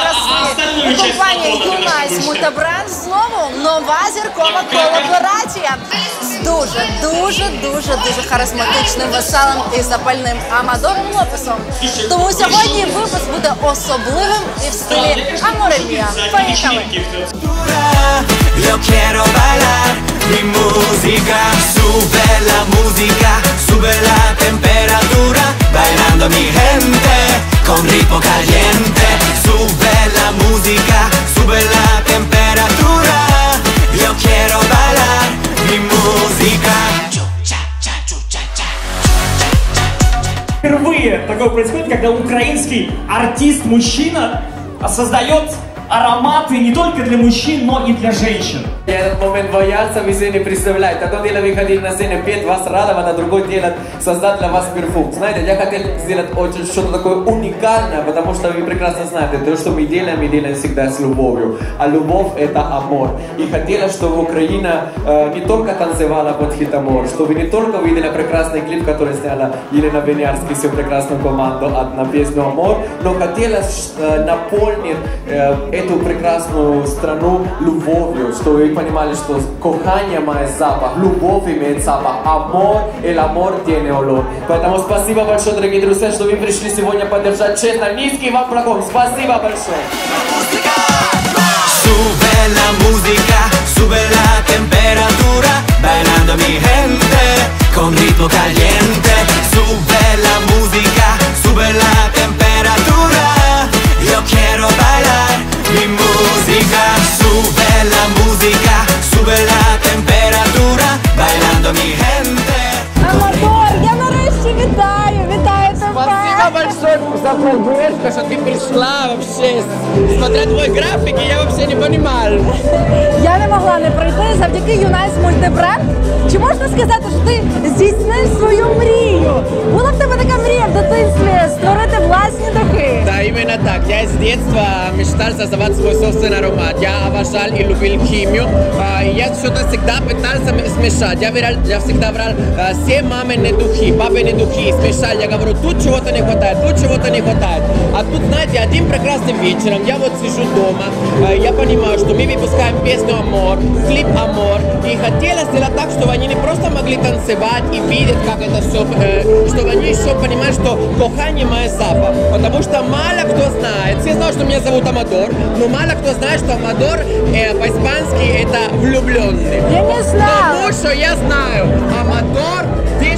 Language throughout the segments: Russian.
Часть компанії свободы Юнайс нашей знову нова зіркова колаборація з дуже, дуже, дуже, дуже харизматичним, веселим і запальним Амадором Лопесом. Тому сьогодні випуск буде особливим і в стилі Аморемія. Поїхали! Yo quiero bailar mi música, sube la música, sube la temperatura, bailando mi gente con ritmo caliente, sube la música, sube la temperatura, yo quiero bailar mi música. Впервые такое происходит, когда украинский артист-мужчина создает ароматы не только для мужчин, но и для женщин. Я этот момент боялся, вы себе не представляете. Одно дело выходить на сцену, петь, вас радовать, а другое дело создать для вас перфум. Знаете, я хотел сделать очень что-то такое уникальное, потому что вы прекрасно знаете, то, что мы делаем, мы делаем всегда с любовью. А любовь это амор. И хотела, чтобы Украина э, не только танцевала под хит амор, чтобы не только увидели прекрасный клип, который сняла Елена Венярский, всю прекрасную команду на песню «Амор», но хотела э, наполнить э, эту прекрасную страну любовью, чтобы вы понимали, что кохание имеет запах, любовь имеет запах, амор, el amor tiene olor. Поэтому спасибо большое, дорогие друзья, что вы пришли сегодня поддержать честно. Низкий вам поклон. Спасибо большое. Sube la música, sube la temperatura, bailando mi gente con ritmo caliente. Sube la música, sube la temperatura. Yo quiero bailar mi Música, sube la música, sube la temperatura, bailando mi gente. Амадор, я нарешті вітаю! Вітаю тебе! большое за поддержку, что ты пришла вообще. Смотря твой график, я вообще не понимал. Я не могла не прийти завдяки Юнайс Мультибренд. Чи можна сказати, що ти здійснив свою мрію? Була в тебе така мрія в дитинстві створити власні духи. Да, так. С детства мечтал создавать свой собственный аромат. Я обожал и любил химию. А, Я что-то всегда пытался смешать. Я, врал, я всегда брал а, все мамины духи, папины духи, смешал. Я говорю, тут чего-то не хватает, тут чего-то не хватает. А тут, знаете, один прекрасным вечером, я вот сижу дома, а, я понимаю, что мы выпускаем песню «Амор», клип «Амор», и хотела сделать так, чтобы они не просто могли танцевать и видеть, как это все, чтобы они еще понимали, что кохание мое запах. Потому что мало кто знает, все знают, что меня зовут Амадор, но мало кто знает, что Амадор э, по-испански это влюбленный. Я не знала. Потому что я знаю, Амадор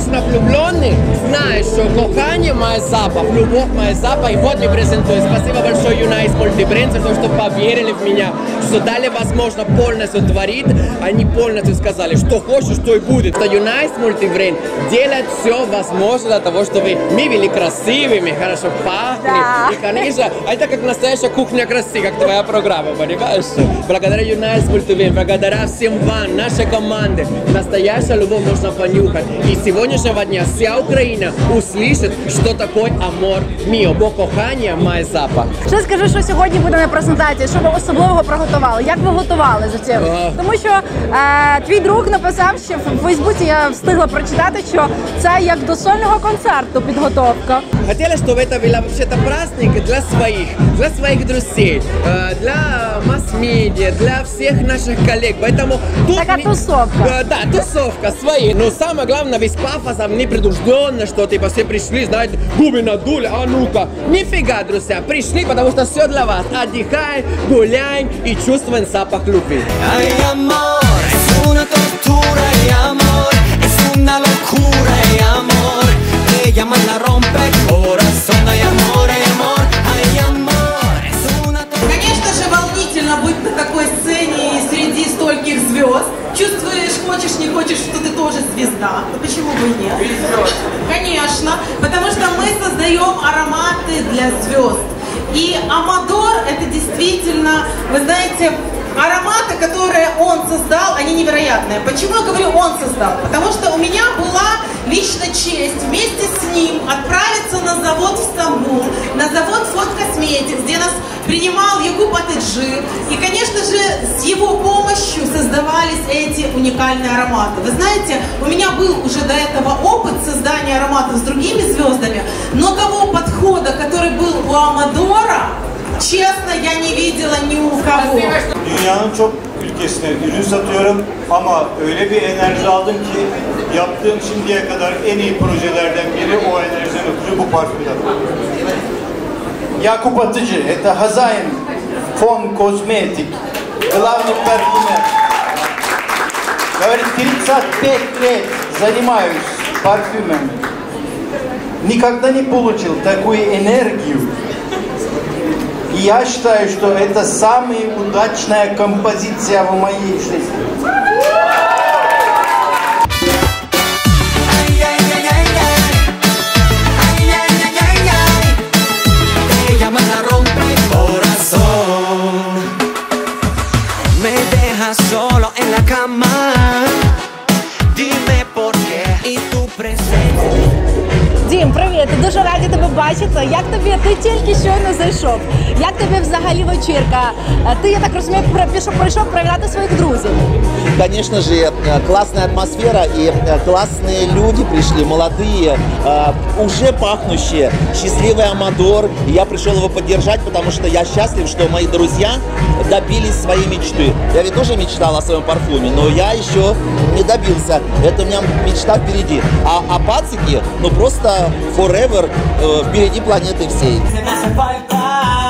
вечно влюбленный знает, что кохание мое запах, любовь моя запах. И вот мне презентую. Спасибо большое Юнайс Мультибренд за то, что поверили в меня, что дали возможность полностью творить. Они полностью сказали, что хочешь, то и будет. Что Юнайс Мультибренд делает все возможное для того, чтобы мы были красивыми, хорошо пахли. Да. И, конечно, это как настоящая кухня красоты, как твоя программа, понимаешь? Благодаря Юнайс Мультибренд, благодаря всем вам, нашей команде, настоящая любовь нужно понюхать. И с сегодняшнего дня вся Украина услышит, что такое амор мио, бо кохання має запах. Ще скажи, що сьогодні буде на презентації, що ви особливого приготували? Як ви готували за цим? Е. Тому що е, твій друг написав, що в Фейсбуці я встигла прочитати, що це як до сольного концерту підготовка. Хотела, чтобы это был вообще-то праздник для своих, для своих друзей, э, для масс-медиа, для всех наших коллег. Поэтому тут... Такая не- тусовка. Э, Да, тусовка свои. Но самое главное, весь пафосом, непредужденно, что типа все пришли, знаете, губы надули, а ну-ка. Нифига, друзья, пришли, потому что все для вас. Отдыхаем, гуляем и чувствуем запах любви. Ay amor, es una tortura amor, es una locura amor. Ella más la rompe создал, они невероятные. Почему я говорю он создал? Потому что у меня была лично честь вместе с ним отправиться на завод в Стамбул, на завод Фот Косметикс, где нас принимал Якуб Атыджи. И, конечно же, с его помощью создавались эти уникальные ароматы. Вы знаете, у меня был уже до этого опыт создания ароматов с другими звездами, но того подхода, который был у Амадора, Честно, я не видела ни у çok ülkesine ürün satıyorum ama öyle bir enerji aldım ki yaptığım şimdiye kadar en iyi projelerden biri o enerjiden ötürü bu parfümden. Якуб Атыджи, это хозяин фон косметик, главный парфюмер. Говорит, 35 лет занимаюсь парфюмом. Никогда не получил такую энергию. Я считаю, что это самая удачная композиция в моей жизни. Ти тільки щойно зайшов. Як тобі взагалі вечірка? Е, Ти, я так розумію, про- пішов прийшов привітати своїх друзів. Конечно же, э, классная атмосфера и э, классные люди пришли, молодые, э, уже пахнущие, счастливый Амадор. И я пришел его поддержать, потому что я счастлив, что мои друзья добились своей мечты. Я ведь тоже мечтал о своем парфюме, но я еще не добился. Это у меня мечта впереди. А, а пацики, ну просто forever э, впереди планеты всей. Se me hace falta.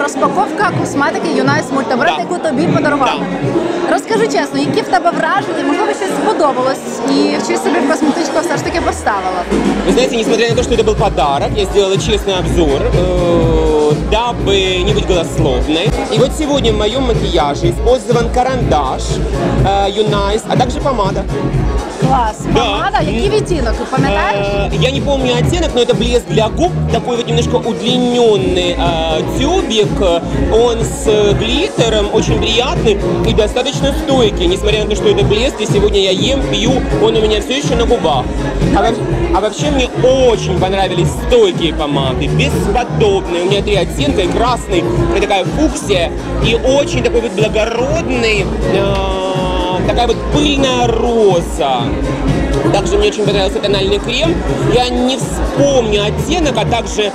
розпаковка косметики Юнайс Мультибренд, Да. яку тобі подарували. Розкажи чесно, які в тебе враження? Можливо, щось сподобалось, і чи собі в косметичку все ж таки поставила? Вы знаете, несмотря на то, что это был подарок, я сделала честный обзор, э, дабы не быть голословной. И вот сегодня в моем макияже использован карандаш, э, Юнайс, а также помада. Клас, Да. помада, який відтінок, пам'ятаєш? Э, я не помню оттенок, но это блеск для губ, такой вот немножко удлиненный э, тюбик. Он с э, глиттером, очень приятный и достаточно стойкий, несмотря на то, что это блеск, и сегодня я ем, пью, он у меня все еще на губах. А, во- а вообще мне очень понравились стойкие помады, бесподобные. У меня три оттенка, и красный, и такая фуксия, и очень такой вот благородный, э, такая вот пыльная роза. Также мне очень понравился тональный крем. Я не вспомню оттенок, а также э,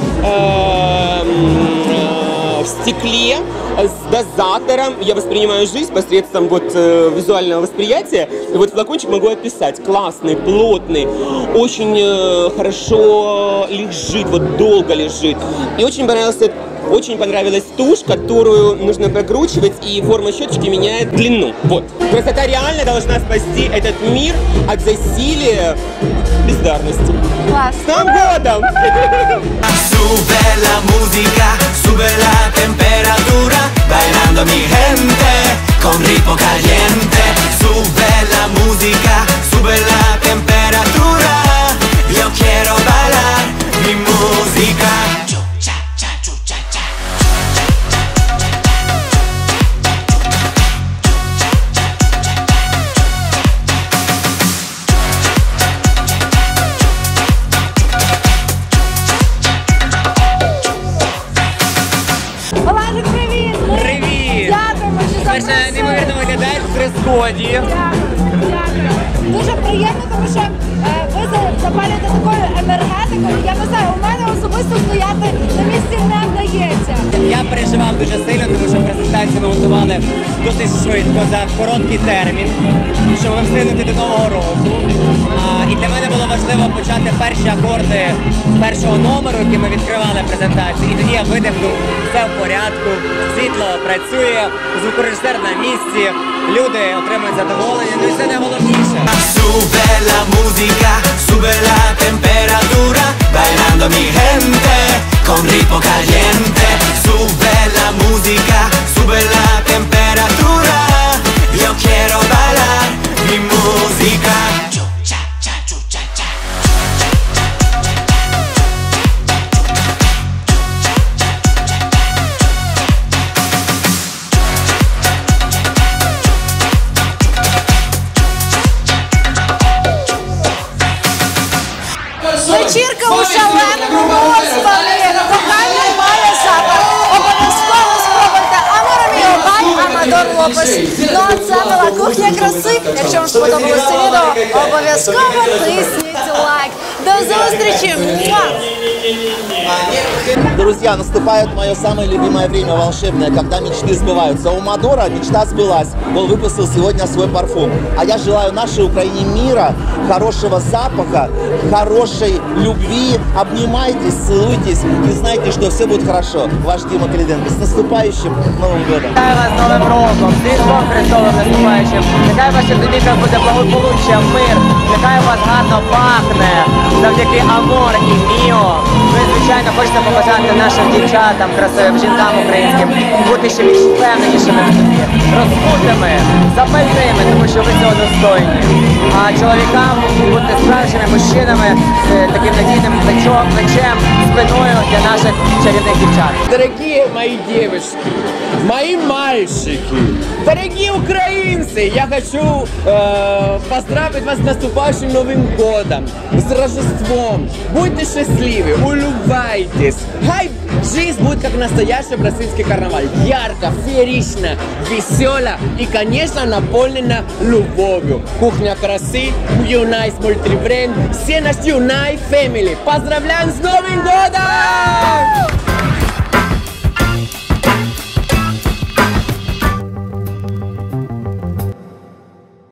м, э, в стекле с дозатором. Я воспринимаю жизнь посредством вот э, визуального восприятия. И вот флакончик могу описать. Классный, плотный, очень э, хорошо лежит, вот долго лежит. И очень понравился очень понравилась тушь, которую нужно прокручивать, и форма щеточки меняет длину. Вот. Красота реально должна спасти этот мир от засилия бездарности. Клас. С Новым годом! Sube la música, sube la temperatura, bailando mi gente con ritmo caliente. Sube la música, sube la temperatura, yo quiero bailar mi música. Дякую. Дуже приємно, тому що е, ви за- запалюєте такою енергетикою. Я не знаю, у мене особисто стояти на місці не вдається. Я переживав дуже сильно, тому що презентацію ми готували досить швидко за короткий термін, щоб встигнути до нового року. І для мене було важливо почати перші акорди першого номеру, який ми відкривали презентацію. І тоді я видихнув, все в порядку, світло працює, звукорежисер на місці, люди отримують задоволення. Ну і це найголовніше. Sube la música, sube la temperatura, bailando mi gente con ritmo caliente. Sube la música, sube la temperatura, yo quiero bailar mi música. Бай Амадор Лопес. Ну а це була кухня краси. Якщо вам сподобалося це відео, обов'язково тисніть лайк. До зустрічі! Муа! Друзья, наступает мое самое любимое время волшебное, когда мечты сбываются. У Мадора мечта сбылась. Он выпустил сегодня свой парфум. А я желаю нашей Украине мира, хорошего запаха, хорошей любви. Обнимайтесь, целуйтесь и знайте, что все будет хорошо. Ваш Дима Калиденко. С наступающим Новым годом! Роком, з Різдвом Христовим наступаючим. Нехай в ваших домівках буде благополуччя, мир, нехай у вас гарно пахне завдяки Амор і Міо. Ми, звичайно, хочемо побажати нашим дівчатам, красивим жінкам українським бути ще більш впевненішими в собі, розкутими, запальними, тому що ви цього достойні. А чоловікам бути справжніми мужчинами таким надійним плечом, плечем, спиною для наших чарівних дівчат. Дорогие мои девушки, мои мальчики, дорогие украинцы, я хочу э, поздравить вас с наступающим Новым годом, с Рождеством. Будьте счастливы, улыбайтесь. Хай жизнь будет как настоящий бразильский карнавал. Ярко, феерично, весело и, конечно, наполнена любовью. Кухня красы, Юнайс мультибренд, все наш Юнай Family. Поздравляем с Новым годом!